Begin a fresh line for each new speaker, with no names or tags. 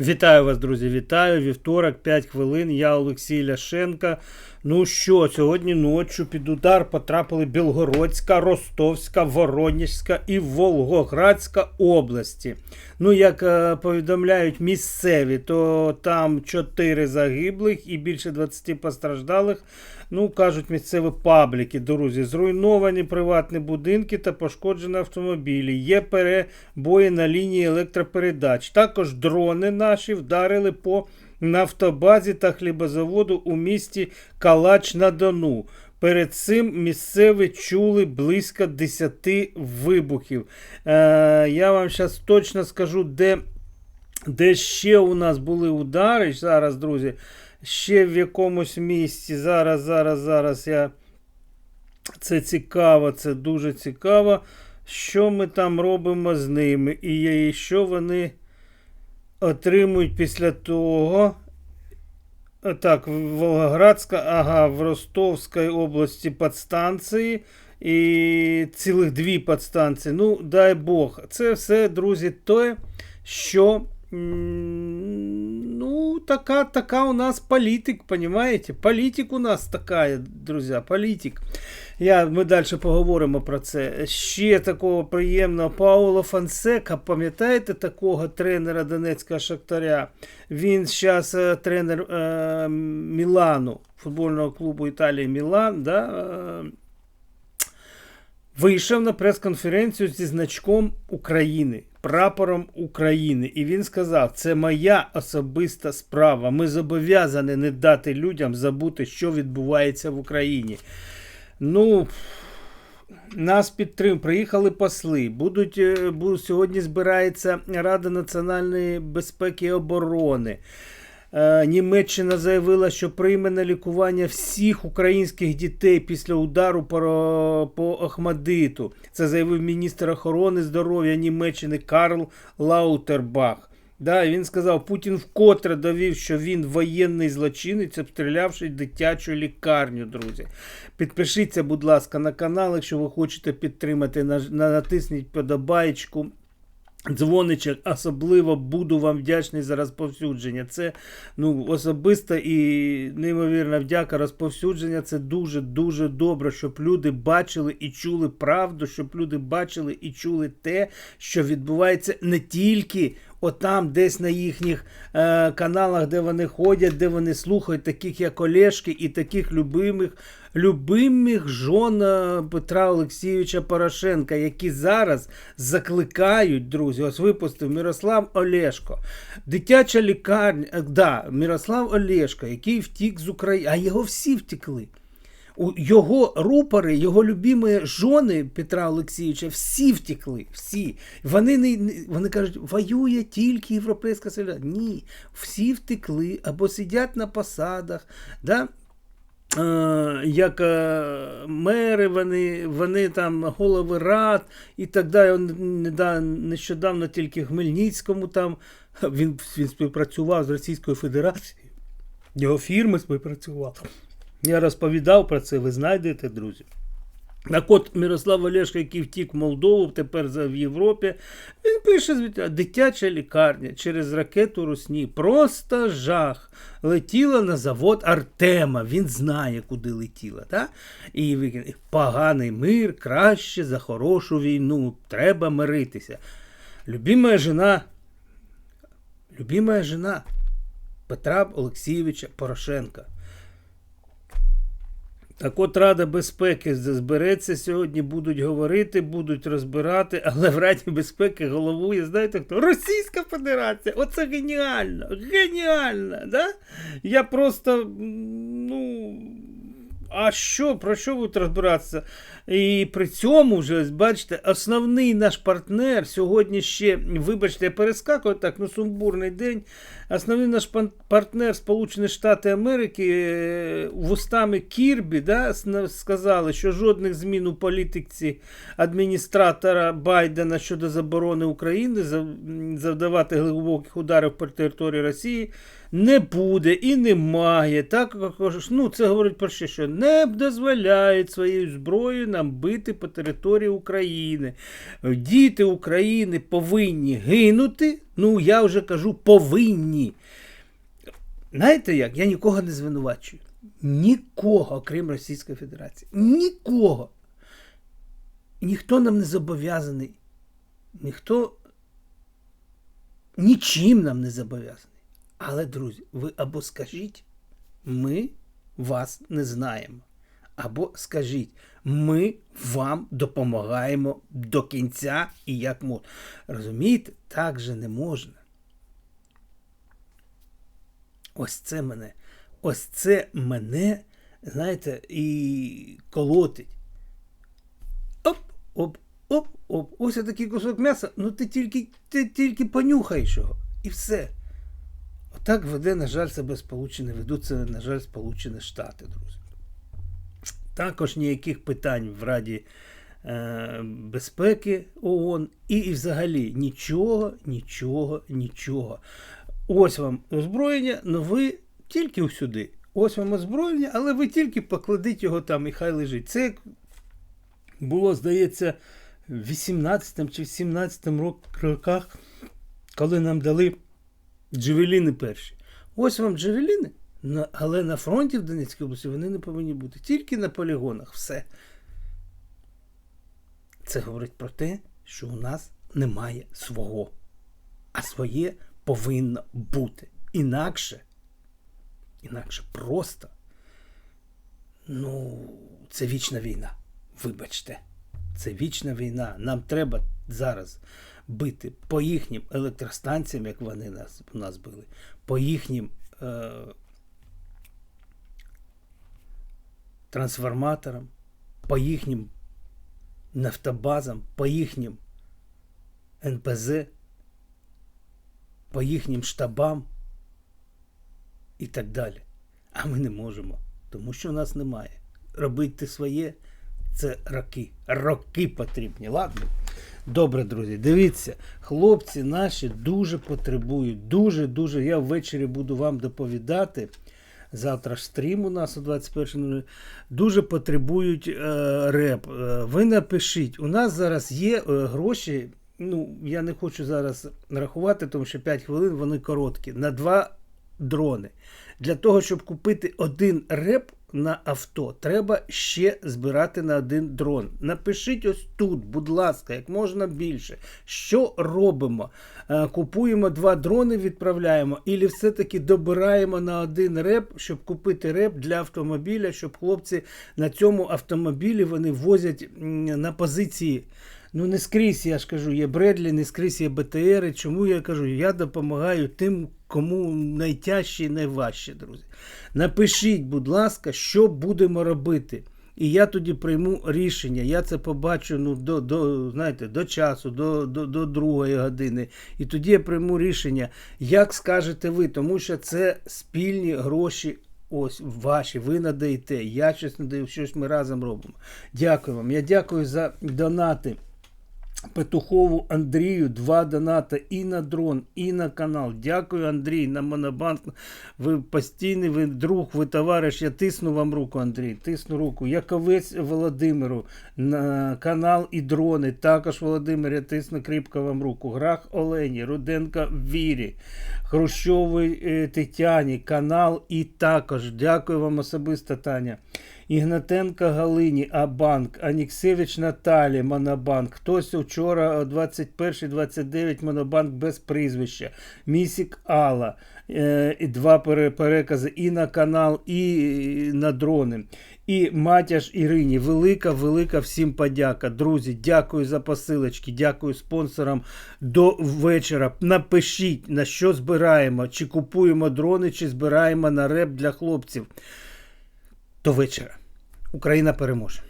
Вітаю вас, друзі! Вітаю! Вівторок, 5 хвилин. Я Олексій Ляшенка. Ну що, сьогодні ночі під удар потрапили Білгородська, Ростовська, Воронежська і Волгоградська області. Ну, як е, повідомляють місцеві, то там 4 загиблих і більше 20 постраждалих. Ну, кажуть місцеві пабліки, друзі, зруйновані приватні будинки та пошкоджені автомобілі. Є перебої на лінії електропередач. Також дрони наші вдарили по нафтобазі та хлібозаводу у місті Калач на Дону. Перед цим місцеві чули близько 10 вибухів. Е, я вам зараз точно скажу, де, де ще у нас були удари. Зараз, друзі, ще в якомусь місці. Зараз, зараз, зараз я. Це цікаво, це дуже цікаво. Що ми там робимо з ними? І що вони отримують після того. Так, Волгоградська, ага, в Ростовській області подстанції. І цілих дві подстанції. Ну, дай Бог. Це все, друзі, те, що. Така, така у нас політик, понимаете? Політик у нас така, друзі, політик. Я, Ми далі поговоримо про це. Ще такого приємного Паула Фансека, пам'ятаєте такого тренера Донецького Шахтаря? Він зараз е, тренер е, Мілану, футбольного клубу Італії Мілан. Да? Е, Вийшов на прес-конференцію зі значком України, прапором України. І він сказав: це моя особиста справа. Ми зобов'язані не дати людям забути, що відбувається в Україні. Ну, нас підтримують, приїхали посли. Будуть, будуть, Сьогодні збирається Рада національної безпеки і оборони. Німеччина заявила, що прийме на лікування всіх українських дітей після удару по, по Ахмадиту. Це заявив міністр охорони здоров'я Німеччини Карл Лаутербах. Да, Він сказав, Путін вкотре довів, що він воєнний злочинець, обстрілявши дитячу лікарню, друзі. Підпишіться, будь ласка, на канал, якщо ви хочете підтримати, натисніть подобаєчку. Дзвоничок, особливо буду вам вдячний за розповсюдження. Це ну, особиста і неймовірна вдяка. Розповсюдження це дуже-дуже добре, щоб люди бачили і чули правду, щоб люди бачили і чули те, що відбувається не тільки отам, десь на їхніх е, каналах, де вони ходять, де вони слухають, таких як Олешки і таких любимих любимих жон е, Петра Олексійовича Порошенка, які зараз закликають, друзі, ось випустив Мирослав Олешко. Дитяча лікарня, е, да, Мирослав Олешко, який втік з України, а його всі втекли. Його рупори, його любимі жони Петра Олексійовича, всі втекли. всі. Вони не, вони кажуть, воює тільки Європейська Союза. Ні, всі втекли або сидять на посадах. Да? Е, як е, мери, вони вони там голови рад і так далі. Нещодавно тільки Хмельницькому там він він співпрацював з Російською Федерацією, його фірми співпрацював. Я розповідав про це, ви знайдете, друзі. Так от Мирослав Олешко, який втік в Молдову, тепер в Європі, він пише дитяча лікарня через ракету Русні. Просто жах. Летіла на завод Артема. Він знає, куди летіла. Так? І поганий мир краще за хорошу війну. Треба миритися. Любимая жена, любимая жена Петра Олексійовича Порошенка. Так от Рада безпеки збереться сьогодні, будуть говорити, будуть розбирати, але в Раді безпеки головує, знаєте хто? Російська Федерація! Оце геніально! Геніально! Да? Я просто, ну. А що, про що будуть розбиратися? І при цьому вже, бачите, основний наш партнер сьогодні ще, вибачте, я перескакую так, ну сумбурний день. Основний наш партнер Сполучені Штати Америки е, вустами Кірбі да, сказали, що жодних змін у політиці адміністратора Байдена щодо заборони України завдавати глибоких ударів по території Росії не буде і немає. Так, ну Це говорить про що, що не дозволяють своєю зброєю нам бити по території України. Діти України повинні гинути. Ну, я вже кажу, повинні. Знаєте як? Я нікого не звинувачую. Нікого, окрім Російської Федерації. Нікого. Ніхто нам не зобов'язаний. Ніхто нічим нам не зобов'язаний. Але, друзі, ви або скажіть, ми вас не знаємо. Або скажіть, ми вам допомагаємо до кінця і як можна. Розумієте, так же не можна. Ось це мене. Ось це мене, знаєте, і колотить. Оп, оп, оп, оп. Ось такий кусок м'яса. Ну ти тільки, ти тільки понюхаєш його. І все. Отак веде, на жаль, себе Сполучені, ведуть себе, на жаль, Сполучені Штати, друзі. Також ніяких питань в Раді е, безпеки ООН і, і взагалі нічого, нічого, нічого. Ось вам озброєння, але ви тільки сюди. Ось вам озброєння, але ви тільки покладіть його там і хай лежить. Це було, здається, в 18 чи в 17 роках, коли нам дали джевеліни перші. Ось вам джевеліни, але на фронті в Донецькій області вони не повинні бути. Тільки на полігонах. Все. Це говорить про те, що у нас немає свого. А своє повинно бути. Інакше, інакше просто. Ну, це вічна війна. Вибачте, це вічна війна. Нам треба зараз бити по їхнім електростанціям, як вони нас, нас били, по їхнім е, трансформаторам, по їхнім нафтобазам, по їхнім НПЗ, по їхнім штабам і так далі. А ми не можемо, тому що у нас немає. Робити своє це роки. Роки потрібні. Ладно? Добре, друзі, дивіться, хлопці наші дуже потребують. Дуже-дуже. Я ввечері буду вам доповідати. Завтра ж стрім у нас о 21.00. Дуже потребують е, реп. Е, ви напишіть, у нас зараз є е, гроші. Ну, я не хочу зараз рахувати, тому що 5 хвилин вони короткі. На два дрони. Для того, щоб купити один реп на авто, треба ще збирати на один дрон. Напишіть ось тут, будь ласка, як можна більше. Що робимо? Е, Купуємо два дрони, відправляємо, і все-таки добираємо на один реп, щоб купити реп для автомобіля, щоб хлопці на цьому автомобілі вони возять на позиції. Ну, не скрізь, я ж кажу, є Бредлі, не скрізь є БТРи. Чому я кажу? Я допомагаю тим, кому найтяжче і найважче, друзі. Напишіть, будь ласка, що будемо робити. І я тоді прийму рішення. Я це побачу ну, до, до, знаєте, до часу, до, до, до другої години. І тоді я прийму рішення, як скажете ви, тому що це спільні гроші. Ось ваші, ви надаєте, я щось надаю, щось ми разом робимо. Дякую вам. Я дякую за донати. Петухову Андрію два доната і на дрон, і на канал. Дякую, Андрій, на Монобанк. Ви постійний, ви друг, ви товариш. Я тисну вам руку, Андрій. Тисну руку. Яковець Володимиру на канал і дрони. Також Володимир, я тисну кріпко вам руку. Грах Олені, Руденка Вірі, Хрущовий е, Тетяні, канал і також. Дякую вам особисто, Таня. Ігнатенка Галині, Абанк, Аніксевич Наталі, Монобанк. Хтось вчора о 21-29 Монобанк без прізвища. Місік Алла. Е, і два перекази і на канал, і на дрони. І Матяш Ірині. Велика, велика всім подяка. Друзі, дякую за посилочки, дякую спонсорам до вечора. Напишіть, на що збираємо, чи купуємо дрони, чи збираємо на реп для хлопців. До вечора. Україна переможе.